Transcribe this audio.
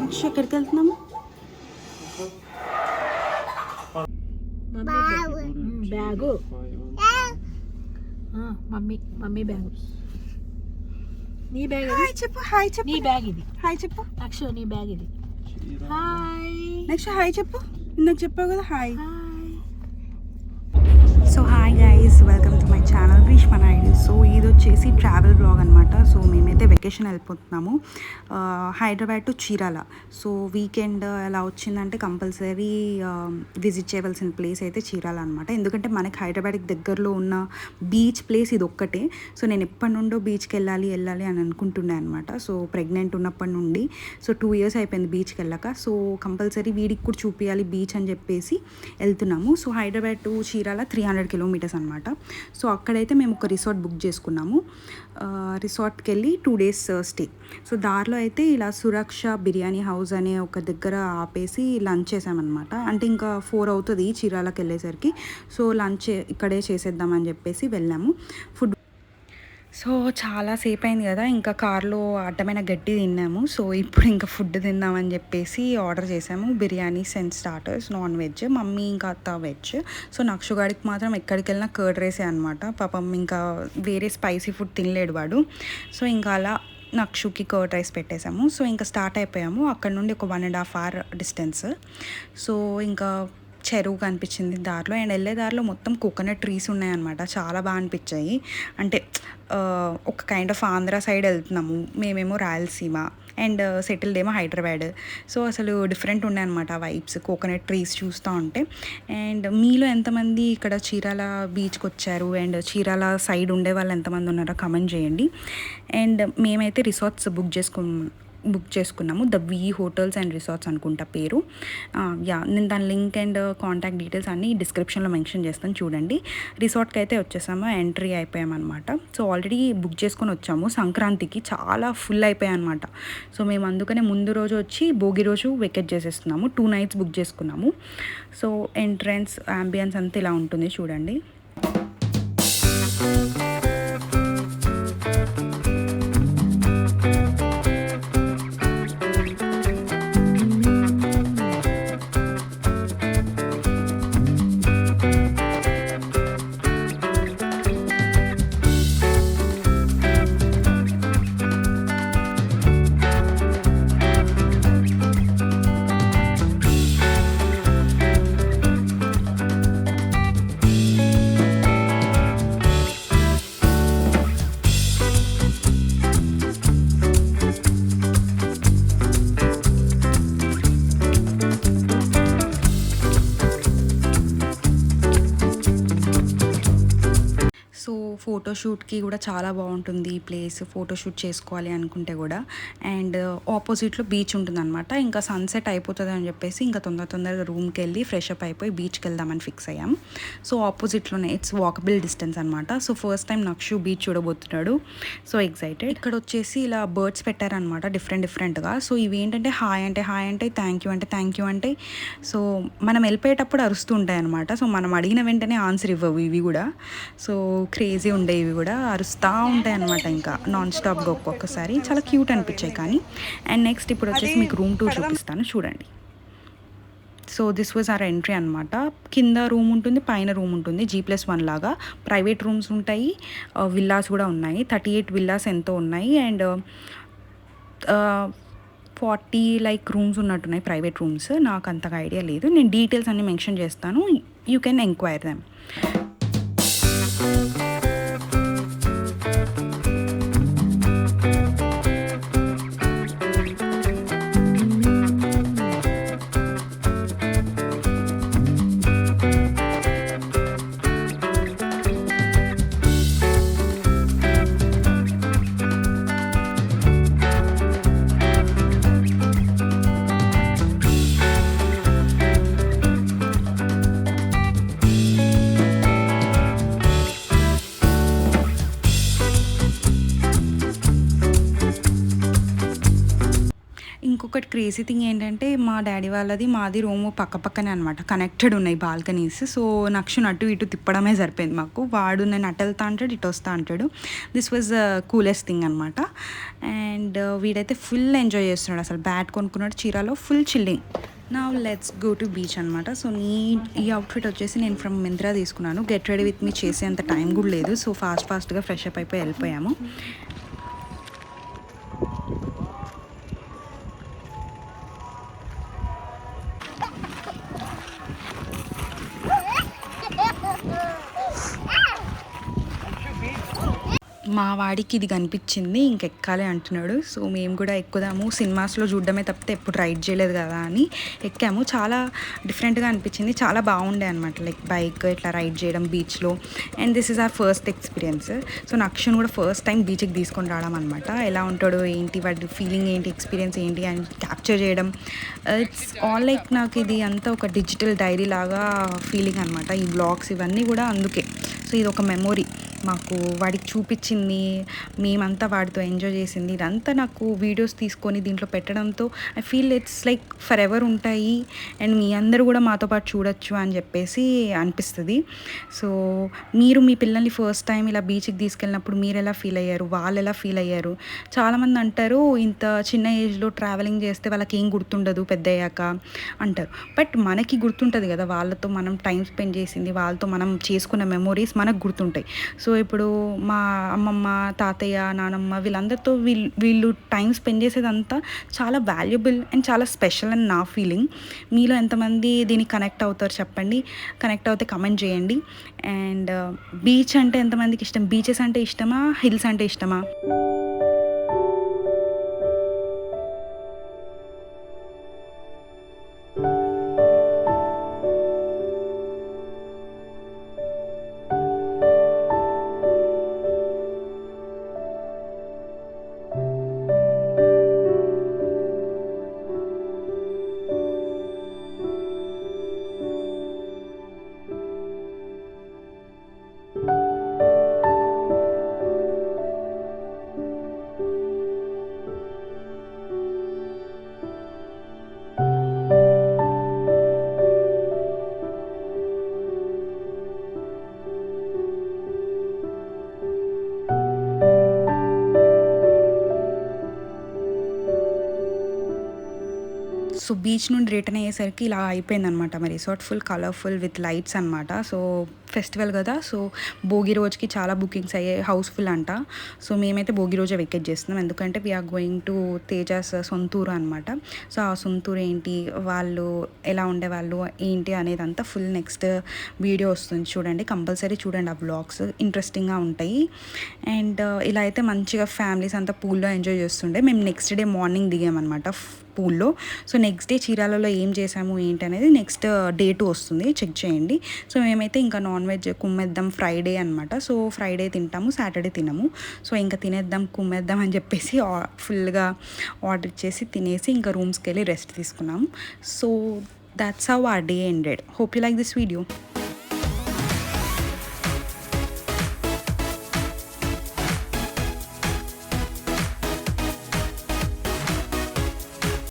Next ఎక్కడికి వెళ్తున్నాము? Bag. Mummy mummy bag. నీ బ్యాగ్ హాయ్ చెప్పు హాయ్ చెప్పు. నీ బ్యాగ్ ఇది. హాయ్ చెప్పు. అక్షు నీ బ్యాగ్ ఇది. హాయ్. నెక్స్ట్ హాయ్ చెప్పు. ఇందాక చెప్పావు కదా hi. Hi. So hi guys welcome to my channel వచ్చేసి ట్రావెల్ బ్లాగ్ అనమాట సో మేమైతే vacation వెళ్ళిపోతున్నాము. Hyderabad to Chirala. So weekend ఎలా వచ్చిందంటే కంపల్సరీ విజిట్ చేయవలసిన ప్లేస్ అయితే చీరాల అనమాట ఎందుకంటే మనకి హైదరాబాద్కి దగ్గరలో ఉన్న బీచ్ ప్లేస్ ఇది ఒక్కటే సో నేను ఎప్పటి నుండో బీచ్కి వెళ్ళాలి వెళ్ళాలి అని అనుకుంటున్నాను అనమాట సో ప్రెగ్నెంట్ ఉన్నప్పటి నుండి. సో టూ ఇయర్స్ అయిపోయింది బీచ్కి వెళ్ళాక. సో కంపల్సరీ వీడికి కూడా చూపించాలి బీచ్ అని చెప్పేసి వెళ్తున్నాము. So Hyderabad to Chirala three hundred kilometres అనమాట సో అక్కడైతే మేము ఒక రిసార్ట్ బుక్ చేసుకున్నాము. ఆ, రిసార్ట్కి వెళ్ళి టూ డేస్ స్టే. సో దారిలో అయితే ఇలా సురక్ష బిర్యానీ హౌస్ అనే ఒక దగ్గర ఆపేసి లంచ్ చేసామన్నమాట. అంటే ఇంకా ఫోర్ అవుతుంది చీరాలకు వెళ్ళేసరికి సో లంచ్ ఇక్కడే చేసేద్దామని చెప్పేసి వెళ్ళాము. ఫుడ్ సో చాలా సేపు అయింది కదా ఇంకా కార్లో అడ్డమైన గడ్డి తిన్నాము. సో ఇప్పుడు ఇంకా ఫుడ్ తిందామని చెప్పేసి ఆర్డర్ చేసాము. Biryanis and starters non veg mummy ఇంకా అత్త వెజ్. సో నక్షుగాడికి మాత్రం ఎక్కడికి వెళ్ళినా కర్డ్ రేసే అనమాట పాపం ఇంకా వేరే స్పైసీ ఫుడ్ తినలేడు వాడు. సో ఇంకా అలా నక్షుకి కర్డ్ రైస్ పెట్టేశాము సో ఇంకా స్టార్ట్ అయిపోయాము. అక్కడ నుండి ఒక one and half hour distance. So ఇంకా చెరువు కనిపించింది దారిలో. అండ్ వెళ్ళే దారిలో మొత్తం కోకోనట్ ట్రీస్ ఉన్నాయన్నమాట. చాలా బాగా అనిపించాయి. అంటే ఒక కైండ్ ఆఫ్ ఆంధ్ర సైడ్ వెళ్తున్నాము. మేమేమో రాయలసీమ. అండ్ సెటిల్డ్ ఏమో హైదరాబాద్. సో అసలు డిఫరెంట్ ఉన్నాయన్నమాట వైబ్స్ కోకోనట్ ట్రీస్ చూస్తూ ఉంటే. అండ్ మీలో ఎంతమంది ఇక్కడ చీరాల బీచ్కి వచ్చారు? అండ్ చీరాల సైడ్ ఉండే వాళ్ళు ఎంతమంది ఉన్నారో కమెంట్ చేయండి. అండ్ మేమైతే రిసార్ట్స్ బుక్ చేసుకు బుక్ చేసుకున్నాము. The V hotels and resorts అనుకుంటా పేరు. యా నేను దాని లింక్ అండ్ కాంటాక్ట్ డీటెయిల్స్ అన్ని డిస్క్రిప్షన్లో మెన్షన్ చేస్తాను చూడండి. రిసార్ట్కి అయితే వచ్చేసాము ఎంట్రీ అయిపోయామన్నమాట. సో ఆల్రెడీ బుక్ చేసుకొని వచ్చాము. సంక్రాంతికి చాలా ఫుల్ అయిపోయాయన్నమాట. సో మేము అందుకనే ముందు రోజు వచ్చి భోగి రోజు వెకెట్ చేసేస్తున్నాము. టూ నైట్స్ బుక్ చేసుకున్నాము. సో ఎంట్రన్స్ అంబియన్స్ అంతా ఇలా ఉంటుంది చూడండి. ఫోటోషూట్కి కూడా చాలా బాగుంటుంది ఈ ప్లేస్ ఫోటోషూట్ చేసుకోవాలి అనుకుంటే కూడా. అండ్ uh, ఆపోజిట్లో బీచ్ ఉంటుందన్నమాట. ఇంకా సన్సెట్ అయిపోతుంది అని చెప్పేసి ఇంకా తొందర తొందరగా రూమ్కి వెళ్ళి ఫ్రెష్ అప్ అయిపోయి బీచ్కి వెళ్దామని ఫిక్స్ అయ్యాం. సో ఆపోజిట్లోనే ఇట్స్ వాకబుల్ డిస్టెన్స్ అనమాట so first time Nakshu beach చూడబోతున్నాడు. So excited ఇక్కడ వచ్చేసి ఇలా బర్డ్స్ పెట్టారనమాట డిఫరెంట్ డిఫరెంట్గా సో ఇవి ఏంటంటే హాయ్ అంటే హాయ్ అంటే థ్యాంక్ యూ అంటే థ్యాంక్ యూ అంటే. సో మనం వెళ్ళిపోయేటప్పుడు అరుస్తూ ఉంటాయి అనమాట సో మనం అడిగిన వెంటనే ఆన్సర్ ఇవ్వవు ఇవి కూడా. సో క్రేజీ ఉండే ఇవి కూడా అరుస్తూ ఉంటాయి అనమాట ఇంకా. నాన్ స్టాప్గా ఒక్కొక్కసారి చాలా క్యూట్ అనిపించాయి కానీ. అండ్ నెక్స్ట్ ఇప్పుడు వచ్చేసి మీకు రూమ్ టూర్ చూపిస్తాను. చూడండి. So this was our entry అనమాట కింద రూమ్ ఉంటుంది పైన రూమ్ ఉంటుంది. జీ ప్లస్ వన్ లాగా. ప్రైవేట్ రూమ్స్ ఉంటాయి. విల్లాస్ కూడా ఉన్నాయి. థర్టీ ఎయిట్ విల్లాస్ ఎంతో ఉన్నాయి. అండ్ ఫార్టీ లైక్ రూమ్స్ ఉన్నట్టున్నాయి ప్రైవేట్ రూమ్స్ నాకు అంతగా ఐడియా లేదు. నేను డీటెయిల్స్ అన్ని మెన్షన్ చేస్తాను. యూ కెన్ ఎంక్వైర్ దెమ్ ఇంకొకటి క్రేజీ థింగ్ ఏంటంటే మా డాడీ వాళ్ళది మాది రూమ్ పక్క పక్కనే అనమాట కనెక్టెడ్ ఉన్నాయి బాల్కనీస్. సో నక్షుని అటు ఇటు తిప్పడమే సరిపోయింది మాకు. వాడు నేను అటు వెళ్తా అంటాడు ఇటు వస్తా అంటాడు. దిస్ వాజ్ కూలెస్ట్ థింగ్ అనమాట అండ్ వీడైతే ఫుల్ ఎంజాయ్ చేస్తున్నాడు. అసలు బ్యాట్ కొనుక్కున్నాడు చీరాలో ఫుల్ చిల్లింగ్ నా లెట్స్ గో టు బీచ్ అనమాట సో నీ ఈ అవుట్ఫిట్ వచ్చేసి నేను ఫ్రమ్ మింత్రా తీసుకున్నాను. గెట్ రెడీ విత్ మీ చేసేంత టైం కూడా లేదు. సో ఫాస్ట్ ఫాస్ట్గా ఫ్రెష్ అప్ అయిపోయి వెళ్ళిపోయాము. మా వాడికి ఇది కనిపించింది ఇంకెక్కాలి అంటున్నాడు. సో మేము కూడా ఎక్కుదాము. సినిమాస్లో చూడడమే తప్పితే ఎప్పుడు రైడ్ చేయలేదు కదా అని ఎక్కాము. చాలా డిఫరెంట్గా అనిపించింది. చాలా బాగుండే అనమాట లైక్ బైక్ ఇట్లా రైడ్ చేయడం బీచ్లో. And this is our first experience. So నక్షన్ కూడా ఫస్ట్ టైం బీచ్కి తీసుకొని రావడం అనమాట ఎలా ఉంటాడో ఏంటి వాడి ఫీలింగ్ ఏంటి ఎక్స్పీరియన్స్ ఏంటి అని క్యాప్చర్ చేయడం. ఇట్స్ ఆల్ లైక్ నాకు ఇది అంతా ఒక డిజిటల్ డైరీ లాగా ఫీలింగ్ అనమాట ఈ బ్లాగ్స్ ఇవన్నీ కూడా అందుకే. సో ఇది ఒక మెమొరీ. మాకు వాడికి చూపించింది మేమంతా వాడితో ఎంజాయ్ చేసింది. ఇదంతా నాకు వీడియోస్ తీసుకొని దీంట్లో పెట్టడంతో I feel it's like forever ఉంటాయి. అండ్ మీ అందరూ కూడా మాతో పాటు చూడొచ్చు అని చెప్పేసి అనిపిస్తుంది. సో మీరు మీ పిల్లల్ని ఫస్ట్ టైం ఇలా బీచ్కి తీసుకెళ్ళినప్పుడు మీరు ఎలా ఫీల్ అయ్యారు? వాళ్ళు ఎలా ఫీల్ అయ్యారు? చాలామంది అంటారు ఇంత చిన్న ఏజ్లో ట్రావెలింగ్ చేస్తే వాళ్ళకి ఏం గుర్తుండదు పెద్ద అయ్యాక అంటారు. బట్ మనకి గుర్తుంటుంది కదా వాళ్ళతో మనం టైం స్పెండ్ చేసింది వాళ్ళతో మనం చేసుకున్న మెమొరీస్ మనకు గుర్తుంటాయి. సో ఇప్పుడు మా అమ్మమ్మ తాతయ్య నానమ్మ వీళ్ళందరితో వీళ్ళు వీళ్ళు టైం స్పెండ్ చేసేదంతా చాలా వాల్యుబుల్ అండ్ చాలా స్పెషల్ అని నా ఫీలింగ్. మీలో ఎంతమంది దీనికి కనెక్ట్ అవుతారు చెప్పండి. కనెక్ట్ అవుతే కమెంట్ చేయండి. అండ్ బీచ్ అంటే ఎంతమందికి ఇష్టం? బీచెస్ అంటే ఇష్టమా? హిల్స్ అంటే ఇష్టమా? సో బీచ్ నుండి రిటర్న్ అయ్యేసరికి ఇలా అయిపోయింది అనమాట మరి resort full colourful with lights అనమాట సో ఫెస్టివల్ కదా సో భోగి రోజుకి చాలా బుకింగ్స్ అయ్యాయి హౌస్ఫుల్ అంట. సో మేమైతే భోగి రోజే వెకెట్ చేస్తున్నాం. ఎందుకంటే వీఆర్ గోయింగ్ టు తేజాస్ సొంతూరు అనమాట సో ఆ సొంతూరు ఏంటి వాళ్ళు ఎలా ఉండేవాళ్ళు ఏంటి అనేది అంతా ఫుల్ నెక్స్ట్ వీడియో వస్తుంది చూడండి. కంపల్సరీ చూడండి ఆ బ్లాగ్స్ ఇంట్రెస్టింగ్గా ఉంటాయి. అండ్ uh, ఇలా అయితే మంచిగా ఫ్యామిలీస్ అంతా పూల్లో ఎంజాయ్ చేస్తుండే. మేము నెక్స్ట్ డే మార్నింగ్ దిగామన్నమాట పూల్లో సో నెక్స్ట్ డే చీరాలలో ఏం చేసాము ఏంటి అనేది నెక్స్ట్ డే టూ వస్తుంది. చెక్ చేయండి. సో మేమైతే ఇంకా నాన్ నాన్ వెజ్ కుమ్మేద్దాం ఫ్రైడే అనమాట సో ఫ్రైడే తింటాము సాటర్డే తినము. సో ఇంకా తినేద్దాం కుమ్మేద్దాం అని చెప్పేసి ఫుల్గా ఆర్డర్ చేసి తినేసి ఇంకా రూమ్స్కి వెళ్ళి రెస్ట్ తీసుకున్నాము. So that's how our day ended hope you like this video